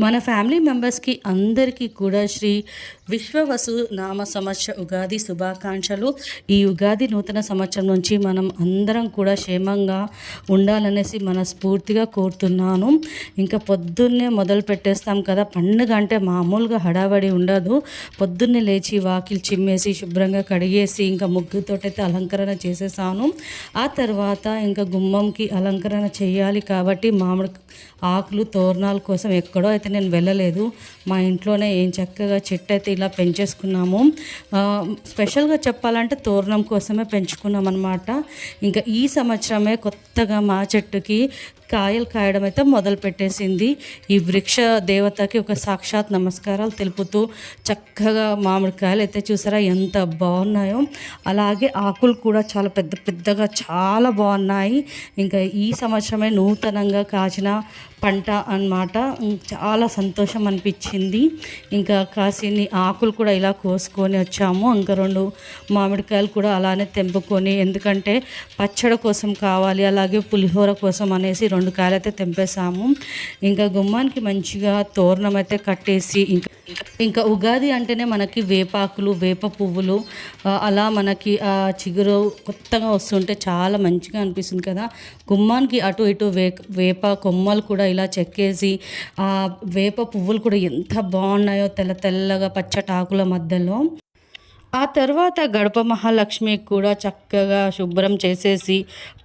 మన ఫ్యామిలీ మెంబర్స్కి అందరికీ కూడా శ్రీ విశ్వవసు నామ సంవత్సర ఉగాది శుభాకాంక్షలు. ఈ ఉగాది నూతన సంవత్సరం నుంచి మనం అందరం కూడా క్షేమంగా ఉండాలనేసి మనస్ఫూర్తిగా కోరుతున్నాను. ఇంకా పొద్దున్నే మొదలు పెట్టేస్తాం కదా పండుగ అంటే మామూలుగా హడావడి ఉండదు. పొద్దున్నే లేచి వాకిలి చిమ్మేసి శుభ్రంగా కడిగేసి ఇంకా ముగ్గుతోటైతే అలంకరణ చేసేసాను. ఆ తర్వాత ఇంకా గుమ్మంకి అలంకరణ చేయాలి కాబట్టి మామిడి ఆకులు తోరణాల కోసం ఎక్కడో అయితే నేను వెళ్ళలేదు. మా ఇంట్లోనే ఏం చక్కగా చెట్టు అయితే ఇలా పెంచేసుకున్నాము. స్పెషల్గా చెప్పాలంటే తోరణం కోసమే పెంచుకున్నాం అనమాట ఇంకా ఈ సంవత్సరమే కొత్తగా మా చెట్టుకి కాయలు కాయడం అయితే మొదలు పెట్టేసింది. ఈ వృక్ష దేవతకి ఒక సాక్షాత్ నమస్కారాలు తెలుపుతూ చక్కగా మామిడికాయలు అయితే చూసారా ఎంత బాగున్నాయో. అలాగే ఆకులు కూడా చాలా పెద్ద పెద్దగా చాలా బాగున్నాయి. ఇంకా ఈ సంవత్సరమే నూతనంగా కాచిన పంట అన్నమాట. చాలా సంతోషం అనిపించింది. ఇంకా కాసిని ఆకులు కూడా ఇలా కోసుకొని వచ్చాము. ఇంకా రెండు మామిడికాయలు కూడా అలానే తెంపుకొని ఎందుకంటే పచ్చడి కోసం కావాలి అలాగే పులిహోర కోసం అనేసి రెండు కాయలు అయితే తెంపేసాము ఇంకా గుమ్మానికి మంచిగా తోరణం అయితే కట్టేసి ఇంకా ఇంకా ఉగాది అంటేనే మనకి వేపాకులు వేప పువ్వులు అలా మనకి ఆ చిగురు కొత్తగా వస్తుంటే చాలా మంచిగా అనిపిస్తుంది కదా. గుమ్మానికి అటు ఇటు వే వేప కొమ్మలు కూడా ఇలా చెక్కేసి ఆ వేప పువ్వులు కూడా ఎంత బాగున్నాయో తెల్ల తెల్లగా పచ్చటాకుల మధ్యలో. ఆ తర్వాత గడప మహాలక్ష్మి కూడా చక్కగా శుభ్రం చేసేసి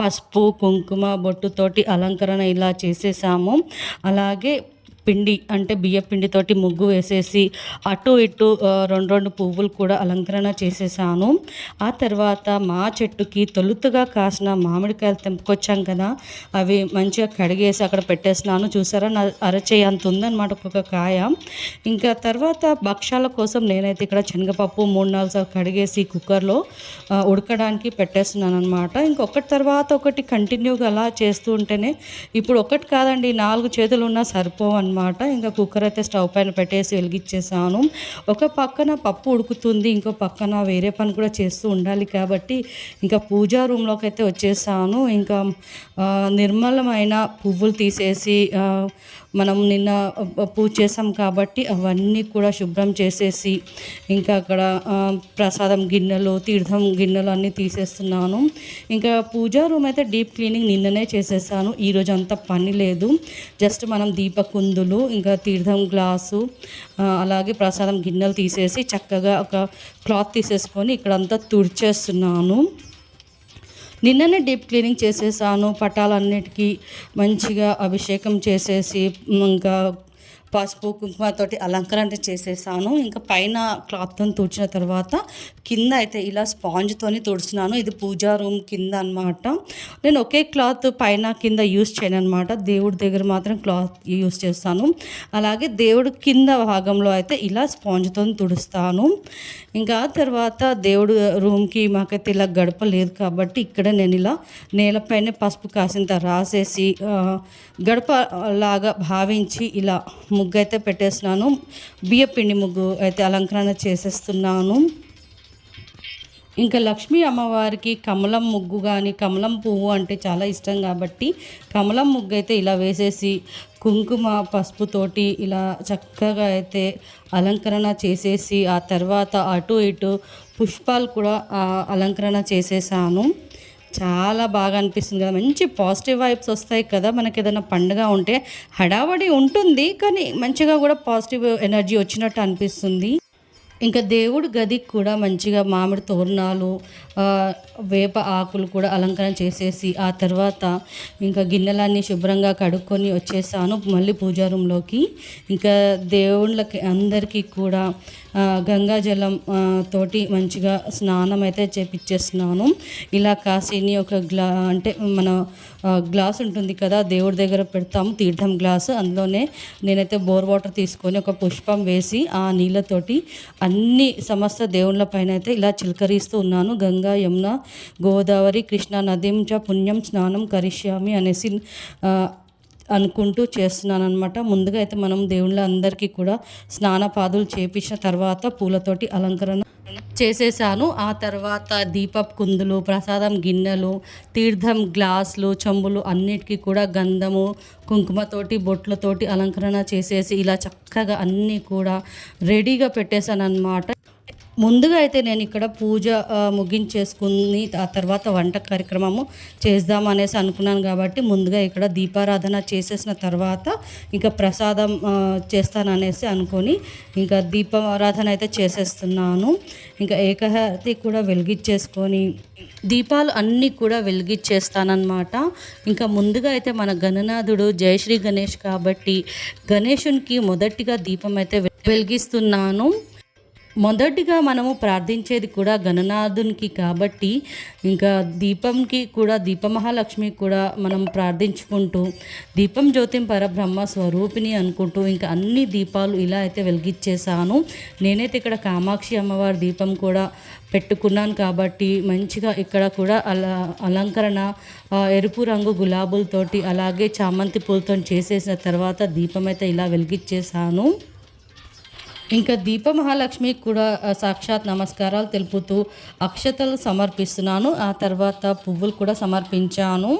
పసుపు కుంకుమ బొట్టుతోటి అలంకరణ ఇలా చేసేసాము. అలాగే పిండి అంటే బియ్య పిండితోటి ముగ్గు వేసేసి అటు ఇటు రెండు రెండు పువ్వులు కూడా అలంకరణ చేసేసాను. ఆ తర్వాత మా చెట్టుకి తొలుతుగా కాసిన మామిడికాయలు తెంపుకొచ్చాం కదా అవి మంచిగా కడిగేసి అక్కడ పెట్టేసినాను. చూసారా? నా అరచేయి అంత ఉందన్నమాట ఒక్కొక్క కాయ. ఇంకా తర్వాత భక్షాల కోసం నేనైతే ఇక్కడ శనగపప్పు మూడు నాలుగు సార్లు కడిగేసి కుక్కర్లో ఉడకడానికి పెట్టేస్తున్నాను అనమాట ఇంకొకటి తర్వాత ఒకటి కంటిన్యూగా అలా చేస్తూ ఉంటేనే ఇప్పుడు ఒకటి కాదండి నాలుగు చేతులు ఉన్నా సరిపోవు అనమాట ఇంకా కుక్కర్ అయితే స్టవ్ పైన పెట్టేసి వెలిగించేసాను ఒక పక్కన పప్పు ఉడుకుతుంది ఇంకో పక్కన వేరే పని కూడా చేస్తూ ఉండాలి కాబట్టి ఇంకా పూజా రూమ్లోకి అయితే వచ్చేసాను. ఇంకా నిర్మలమైన పువ్వులు తీసేసి మనం నిన్న పూజ చేసాం కాబట్టి అవన్నీ కూడా శుభ్రం చేసేసి ఇంకా అక్కడ ప్రసాదం గిన్నెలు తీర్థం గిన్నెలు అన్నీ తీసేస్తున్నాను. ఇంకా పూజా రూమ్ అయితే డీప్ క్లీనింగ్ నిన్ననే చేసేసాను. ఈరోజు అంత పని లేదు. జస్ట్ మనం దీపకుందులు ఇంకా తీర్థం గ్లాసు అలాగే ప్రసాదం గిన్నెలు తీసేసి చక్కగా ఒక క్లాత్ తీసేసుకొని ఇక్కడంతా తుడిచేస్తున్నాను. నిన్ననే డీప్ క్లీనింగ్ చేసేసాను పటాలన్నిటికీ మంచిగా అభిషేకం చేసేసి ఇంకా పసుపు కుంకుమతోటి అలంకరణ చేసేసాను. ఇంకా పైన క్లాత్తో తుడిచిన తర్వాత కింద అయితే ఇలా స్పాంజ్తోని తుడిచినాను ఇది పూజా రూమ్ కింద అన్నమాట. నేను ఒకే క్లాత్ పైన కింద యూస్ చేయను అనమాట దేవుడి దగ్గర మాత్రం క్లాత్ యూస్ చేస్తాను. అలాగే దేవుడు కింద భాగంలో అయితే ఇలా స్పాంజ్తో తుడుస్తాను. ఇంకా తర్వాత దేవుడు రూమ్కి మాకైతే ఇలా గడప లేదు కాబట్టి ఇక్కడ నేను ఇలా నేలపైన పసుపు కాసింత రాసేసి గడప లాగా భావించి ఇలా ముగ్గు అయితే పెట్టేస్తున్నాను బియ్యపిండి ముగ్గు అయితే అలంకరణ చేసేస్తున్నాను. ఇంకా లక్ష్మీ అమ్మవారికి కమలం ముగ్గు కానీ కమలం పువ్వు అంటే చాలా ఇష్టం కాబట్టి కమలం ముగ్గు అయితే ఇలా వేసేసి కుంకుమ పసుపుతోటి ఇలా చక్కగా అయితే అలంకరణ చేసేసి ఆ తర్వాత అటు ఇటు పుష్పాలు కూడా అలంకరణ చేసేసాను. చాలా బాగా అనిపిస్తుంది కదా. మంచి పాజిటివ్ వైబ్స్ వస్తాయి కదా మనకి ఏదైనా పండుగ ఉంటే. హడావడి ఉంటుంది కానీ మంచిగా కూడా పాజిటివ్ ఎనర్జీ వచ్చినట్టు అనిపిస్తుంది. ఇంకా దేవుడు గదికి కూడా మంచిగా మామిడి తోరణాలు వేప ఆకులు కూడా అలంకరణ చేసేసి ఆ తర్వాత ఇంకా గిన్నెలన్నీ శుభ్రంగా కడుక్కొని వచ్చేసాను మళ్ళీ పూజా రూమ్లోకి ఇంకా దేవుళ్ళకి అందరికీ కూడా గంగాజలం గంగా జలం తోటి మంచిగా స్నానం అయితే చేపించేస్తున్నాను ఇలా కాసిని ఒక గ్లా అంటే మన గ్లాస్ ఉంటుంది కదా దేవుడి దగ్గర పెడతాము తీర్థం గ్లాసు. అందులోనే నేనైతే బోర్ వాటర్ తీసుకొని ఒక పుష్పం వేసి ఆ నీళ్ళతోటి అన్ని సమస్త దేవుళ్ళ పైన అయితే ఇలా చిలకరిస్తూ ఉన్నాను. గంగా యమున గోదావరి కృష్ణా నదీం చ పుణ్యం స్నానం కరిష్యామి అనేసి అనుకుంటూ చేస్తున్నాను అనమాట ముందుగా అయితే మనం దేవుళ్ళ అందరికీ కూడా స్నానపాదులు చేపించిన తర్వాత పూలతోటి అలంకరణ చేసేసాను. ఆ తర్వాత దీపపు కుందులు ప్రసాదం గిన్నెలు తీర్థం గ్లాసులు చెంబులు అన్నిటికీ కూడా గంధము కుంకుమతోటి బొట్లతోటి అలంకరణ చేసేసి ఇలా చక్కగా అన్నీ కూడా రెడీగా పెట్టేశాను అనమాట ముందుగా అయితే నేను ఇక్కడ పూజ ముగించేసుకుని ఆ తర్వాత వంట కార్యక్రమము చేద్దాం అనేసి అనుకున్నాను కాబట్టి ముందుగా ఇక్కడ దీపారాధన చేసేసిన తర్వాత ఇంకా ప్రసాదం చేస్తాననేసి అనుకొని ఇంకా దీపారాధన అయితే చేసేస్తున్నాను. ఇంకా ఏకహారతి కూడా వెలిగించేసుకొని దీపాలు అన్నీ కూడా వెలిగించేస్తానమాట ఇంకా ముందుగా అయితే మన గణనాథుడు జయశ్రీ గణేష్ కాబట్టి గణేషునికి మొదటిగా దీపం అయితే వెలిగిస్తున్నాను. మొదటిగా మనము ప్రార్థించేది కూడా గణనాథునికి కాబట్టి ఇంకా దీపంకి కూడా దీపమహాలక్ష్మి కూడా మనం ప్రార్థించుకుంటూ దీపం జ్యోతిం పరబ్రహ్మ స్వరూపిణి అనుకుంటూ ఇంకా అన్ని దీపాలు ఇలా అయితే వెలిగించేశాను. నేనైతే ఇక్కడ కామాక్షి అమ్మవారి దీపం కూడా పెట్టుకున్నాను కాబట్టి మంచిగా ఇక్కడ కూడా అలా అలంకరణ ఎరుపు రంగు గులాబులతోటి అలాగే చామంతి పూలతో చేసేసిన తర్వాత దీపం అయితే ఇలా వెలిగించేశాను. ఇంకా దీప మహాలక్ష్మి కూడా సాక్షాత్ నమస్కారాలు తెలుపుతూ అక్షతలు సమర్పిస్తున్నాను. ఆ తర్వాత పువ్వులు కూడా సమర్పించాను.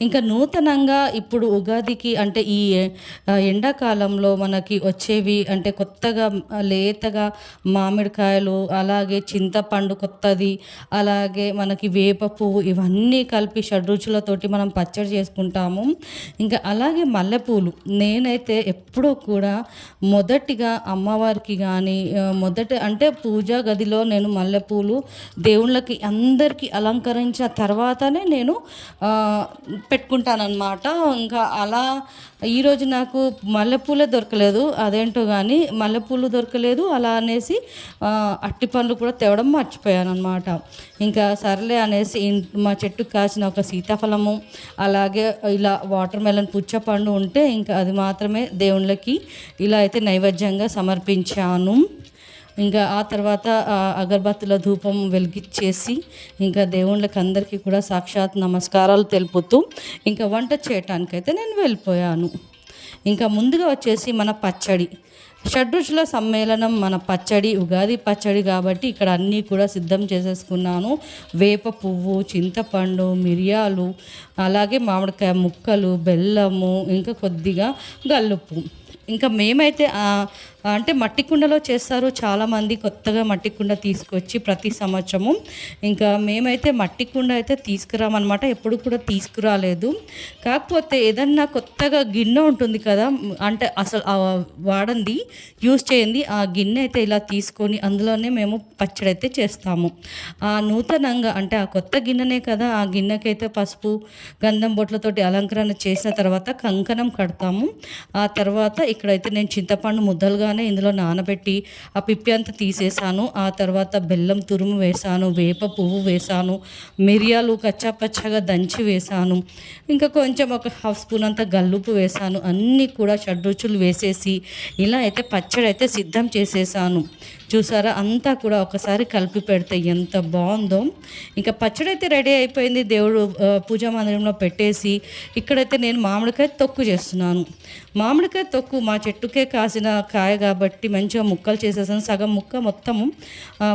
ఇంకా నూతనంగా ఇప్పుడు ఉగాదికి అంటే ఈ ఎండాకాలంలో మనకి వచ్చేవి అంటే కొత్తగా లేతగా మామిడికాయలు అలాగే చింతపండు కొత్తది అలాగే మనకి వేప పువ్వు ఇవన్నీ కలిపి షడ్రుచులతోటి మనం పచ్చడి చేసుకుంటాము. ఇంకా అలాగే మల్లెపూలు. నేనైతే ఎప్పుడూ కూడా మొదటిగా అమ్మవారి పూజకి కానీ మొదట అంటే పూజా గదిలో నేను మల్లెపూలు దేవుళ్ళకి అందరికీ అలంకరించిన తర్వాతనే నేను పెట్టుకుంటానమాట పెట్టుకుంటానన్నమాట. ఇంకా అలా ఈరోజు నాకు మల్లెపూలే దొరకలేదు. అదేంటో కానీ మల్లెపూలు దొరకలేదు. అలా అనేసి అట్టి పండ్లు కూడా తేవడం మర్చిపోయాను అనమాట ఇంకా సర్లే అనేసి మా చెట్టుకు కాసిన ఒక సీతాఫలము అలాగే ఇలా వాటర్ మెలన్ పుచ్చపండు ఉంటే ఇంకా అది మాత్రమే దేవుళ్ళకి ఇలా అయితే నైవేద్యంగా సమర్పించాను. ఇంకా ఆ తర్వాత అగర్బత్తుల అగరబత్తుల ధూపం వెలిగించేసి ఇంకా దేవుళ్ళకి అందరికీ కూడా సాక్షాత్ నమస్కారాలు తెలుపుతూ ఇంకా వంట చేయటానికైతే నేను వెళ్ళిపోయాను. ఇంకా ముందుగా వచ్చేసి మన పచ్చడి. షడ్రుచుల సమ్మేళనం మన పచ్చడి ఉగాది పచ్చడి కాబట్టి ఇక్కడ అన్నీ కూడా సిద్ధం చేసేసుకున్నాను. వేప పువ్వు చింతపండు మిరియాలు అలాగే మామిడికాయ ముక్కలు బెల్లము ఇంకా కొద్దిగా గల్లుప్పు. ఇంకా మేమైతే అంటే మట్టి కుండలో చేస్తారు. చాలామంది కొత్తగా మట్టి కుండ తీసుకొచ్చి ప్రతి సంవత్సరము ఇంకా మేమైతే మట్టి కుండ అయితే తీసుకురామన్నమాట. ఎప్పుడు కూడా తీసుకురాలేదు. కాకపోతే ఏదన్నా కొత్తగా గిన్నె ఉంటుంది కదా అంటే అసలు వాడంది యూజ్ చేయండి. ఆ గిన్నె అయితే ఇలా తీసుకొని అందులోనే మేము పచ్చడి అయితే చేస్తాము. ఆ నూతనంగా అంటే ఆ కొత్త గిన్నెనే కదా ఆ గిన్నెకైతే పసుపు గంధం బొట్లతోటి అలంకరణ చేసిన తర్వాత కంకణం కడతాము. ఆ తర్వాత ఇక్కడైతే నేను చింతపండు ముద్దలుగానే ఇందులో నానబెట్టి ఆ పిప్పి అంతా తీసేసాను ఆ తర్వాత బెల్లం తురుము వేసాను వేప పువ్వు వేసాను మిరియాలు కచ్చా పచ్చగా దంచి వేసాను ఇంకా కొంచెం ఒక హాఫ్ స్పూన్ అంత గల్లుపు వేసాను అన్నీ కూడా షడ్రుచులు వేసేసి ఇలా అయితే పచ్చడి అయితే సిద్ధం చేసేసాను. చూసారా? అంతా కూడా ఒకసారి కలిపి పెడితే ఎంత బాగుందో. ఇంకా పచ్చడి అయితే రెడీ అయిపోయింది. దేవుడు పూజా మందిరంలో పెట్టేసి ఇక్కడైతే నేను మామిడికాయ తొక్కు చేస్తున్నాను. మామిడికాయ తొక్కు మా చెట్టుకే కాసిన కాయ కాబట్టి మంచిగా ముక్కలు చేసేసాను. సగం ముక్క మొత్తము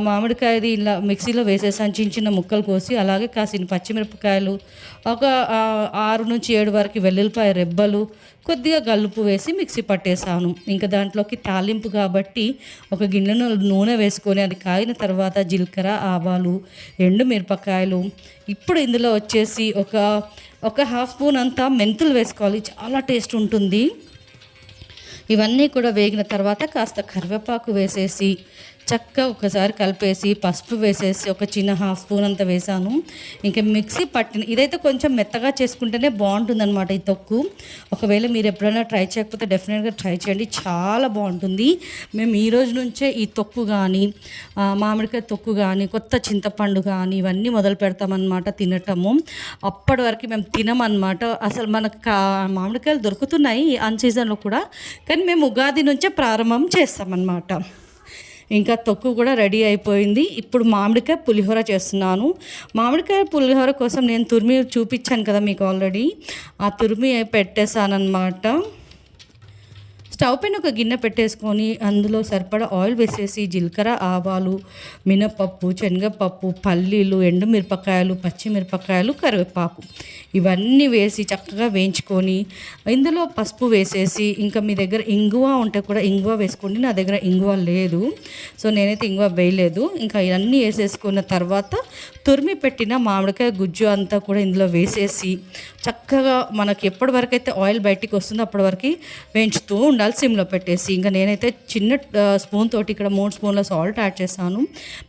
మామిడికాయది ఇలా మిక్సీలో వేసేసాను. చిన్న చిన్న ముక్కలు కోసి అలాగే కాసిన పచ్చిమిరపకాయలు ఒక ఆరు నుంచి ఏడు వరకు వెల్లుల్లిపాయ రెబ్బలు కొద్దిగా గల్లుపు వేసి మిక్సీ పట్టేసాను. ఇంకా దాంట్లోకి తాలింపు కాబట్టి ఒక గిన్నెను నూనె వేసుకొని అది కాగిన తర్వాత జీలకర్ర ఆవాలు ఎండు మిరపకాయలు. ఇప్పుడు ఇందులో వచ్చేసి ఒక ఒక హాఫ్ స్పూన్ అంతా మెంతులు వేసుకోవాలి. చాలా టేస్ట్ ఉంటుంది. ఇవన్నీ కూడా వేగిన తర్వాత కాస్త కరివేపాకు వేసేసి చక్కగా ఒకసారి కలిపేసి పసుపు వేసేసి ఒక చిన్న హాఫ్ స్పూన్ అంత వేసాను ఇంకా మిక్సీ పట్టిన ఇదైతే కొంచెం మెత్తగా చేసుకుంటేనే బాగుంటుంది అనమాట ఈ తొక్కు. ఒకవేళ మీరు ఎప్పుడైనా ట్రై చేయకపోతే డెఫినెట్గా ట్రై చేయండి. చాలా బాగుంటుంది. మేము ఈ రోజు నుంచే ఈ తొక్కు కానీ మామిడికాయ తొక్కు కానీ కొత్త చింతపండు కానీ ఇవన్నీ మొదలు పెడతామన్నమాట తినటము. అప్పటి వరకు మేము తినమన్నమాట. అసలు మనకు కా మామిడికాయలు దొరుకుతున్నాయి అన్ సీజన్లో కూడా. కానీ మేము ఉగాది నుంచే ప్రారంభం చేస్తామన్నమాట. ఇంకా తొక్కు కూడా రెడీ అయిపోయింది. ఇప్పుడు మామిడికాయ పులిహోర చేస్తున్నాను. మామిడికాయ పులిహోర కోసం నేను తురిమి చూపించాను కదా మీకు ఆల్రెడీ. ఆ తురిమి పెట్టేశానమాట స్టవ్ పైన ఒక గిన్నె పెట్టేసుకొని అందులో సరిపడా ఆయిల్ వేసేసి జీలకర్ర ఆవాలు మినపప్పు శనగపప్పు పల్లీలు ఎండుమిరపకాయలు పచ్చిమిరపకాయలు కరివేపాకు ఇవన్నీ వేసి చక్కగా వేయించుకొని ఇందులో పసుపు వేసేసి ఇంకా మీ దగ్గర ఇంగువ ఉంటే కూడా ఇంగువ వేసుకోండి. నా దగ్గర ఇంగువ లేదు సో నేనైతే ఇంగువ వేయలేదు. ఇంకా ఇవన్నీ వేసేసుకున్న తర్వాత తురిమి పెట్టిన మామిడికాయ గుజ్జు అంతా కూడా ఇందులో వేసేసి చక్కగా మనకి ఎప్పటి వరకు అయితే ఆయిల్ బయటికి వస్తుందో అప్పటి వరకు వేయించుతూ ఉండాలి సిమ్లో పెట్టేసి. ఇంకా నేనైతే చిన్న స్పూన్ తోటి ఇక్కడ మూడు స్పూన్ల సాల్ట్ యాడ్ చేశాను.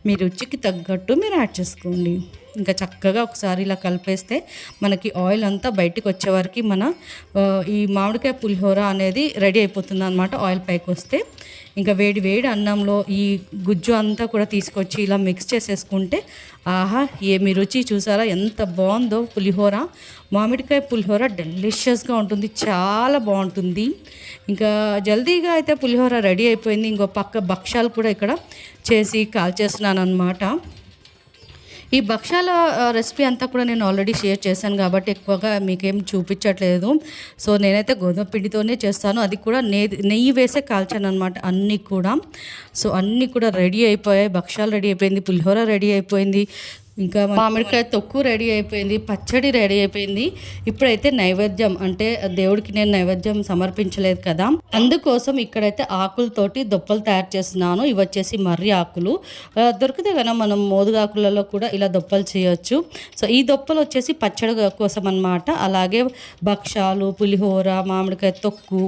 మీ రుచికి తగ్గట్టు మీరు యాడ్ చేసుకోండి. ఇంకా చక్కగా ఒకసారి ఇలా కలిపేస్తే మనకి ఆయిల్ అంతా బయటికి వచ్చేవరకు మన ఈ మామిడికాయ పులిహోర అనేది రెడీ అయిపోతుంది అనమాట ఆయిల్ పైకి వస్తే. ఇంకా వేడి వేడి అన్నంలో ఈ గుజ్జు అంతా కూడా తీసుకొచ్చి ఇలా మిక్స్ చేసేసుకుంటే ఆహా ఏమి రుచి చూసారా? ఎంత బాగుందో పులిహోర. మామిడికాయ పులిహోర డెలిషియస్గా ఉంటుంది చాలా బాగుంటుంది. ఇంకా జల్దీగా అయితే పులిహోర రెడీ అయిపోయింది. ఇంకో పక్క భక్ష్యాలు కూడా ఇక్కడ చేసి కాల్చేస్తున్నాను అనమాట ఈ భక్ష్యాల రెసిపీ అంతా కూడా నేను ఆల్రెడీ షేర్ చేశాను కాబట్టి ఎక్కువగా మీకేం చూపించట్లేదు. సో నేనైతే గోధుమ పిండితోనే చేస్తాను. అది కూడా నెయ్యి నెయ్యి వేసే కాల్చాను అనమాట అన్నీ కూడా. సో అన్నీ కూడా రెడీ అయిపోయాయి. భక్ష్యాలు రెడీ అయిపోయింది పులిహోర రెడీ అయిపోయింది. ఇంకా మామిడికాయ తొక్కు రెడీ అయిపోయింది పచ్చడి రెడీ అయిపోయింది. ఇప్పుడైతే నైవేద్యం అంటే దేవుడికి నేను నైవేద్యం సమర్పించలేదు కదా. అందుకోసం ఇక్కడైతే ఆకులతోటి దొప్పలు తయారు చేస్తున్నాను. ఇవి వచ్చేసి మర్రి ఆకులు. దొరికితే కనుక మనం మోదుగాకులలో కూడా ఇలా దొప్పలు చేయొచ్చు. సో ఈ దొప్పలు వచ్చేసి పచ్చడి కోసం అన్నమాట. అలాగే భక్షాలు పులిహోర మామిడికాయ తొక్కు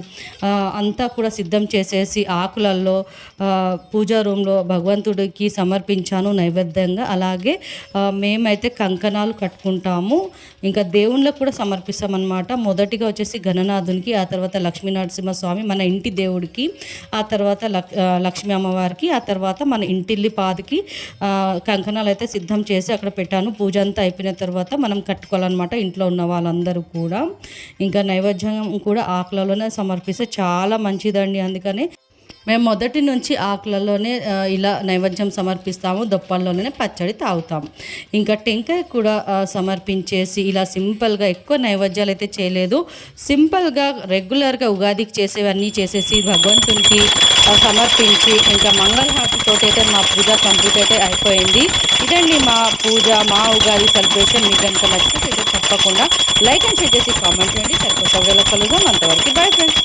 అంతా కూడా సిద్ధం చేసేసి ఆకులలో ఆ, పూజా రూమ్లో భగవంతుడికి సమర్పించాను నైవేద్యంగా. అలాగే మేమైతే కంకణాలు కట్టుకుంటాము. ఇంకా దేవుళ్ళకు కూడా సమర్పిస్తామన్నమాట. మొదటిగా వచ్చేసి గణనాథునికి ఆ తర్వాత లక్ష్మీ నరసింహస్వామి మన ఇంటి దేవుడికి ఆ తర్వాత లక్ లక్ష్మీ అమ్మవారికి ఆ తర్వాత మన ఇంటిల్లి పాదికి కంకణాలు అయితే సిద్ధం చేసి అక్కడ పెట్టాను. పూజ అంతా అయిపోయిన తర్వాత మనం కట్టుకోవాలన్నమాట ఇంట్లో ఉన్న వాళ్ళందరూ కూడా. ఇంకా నైవేద్యం కూడా ఆకులలోనే సమర్పిస్తే చాలా మంచిదండి. అందుకని మేము మొదటి నుంచి ఆకులలోనే ఇలా నైవేద్యం సమర్పిస్తాము దొప్పల్లోనే పచ్చడి తాగుతాము. ఇంకా టెంకాయ కూడా సమర్పించేసి ఇలా సింపుల్గా ఎక్కువ నైవేద్యాలు అయితే చేయలేదు. సింపుల్గా రెగ్యులర్గా ఉగాదికి చేసేవన్నీ చేసేసి భగవంతునికి సమర్పించి ఇంకా మంగళహారతితో అయితే మా పూజ కంప్లీట్ అయితే అయిపోయింది. ఇదండి మా పూజ మా ఉగాది సెలబ్రేషన్. మీకు కనుక నచ్చితే తప్పకుండా లైక్ అండ్ షేర్ చేసి కామెంట్ చేయండి. సరికొత్త కలుగుదాం అంతవరకు బాయ్ ఫ్రెండ్స్.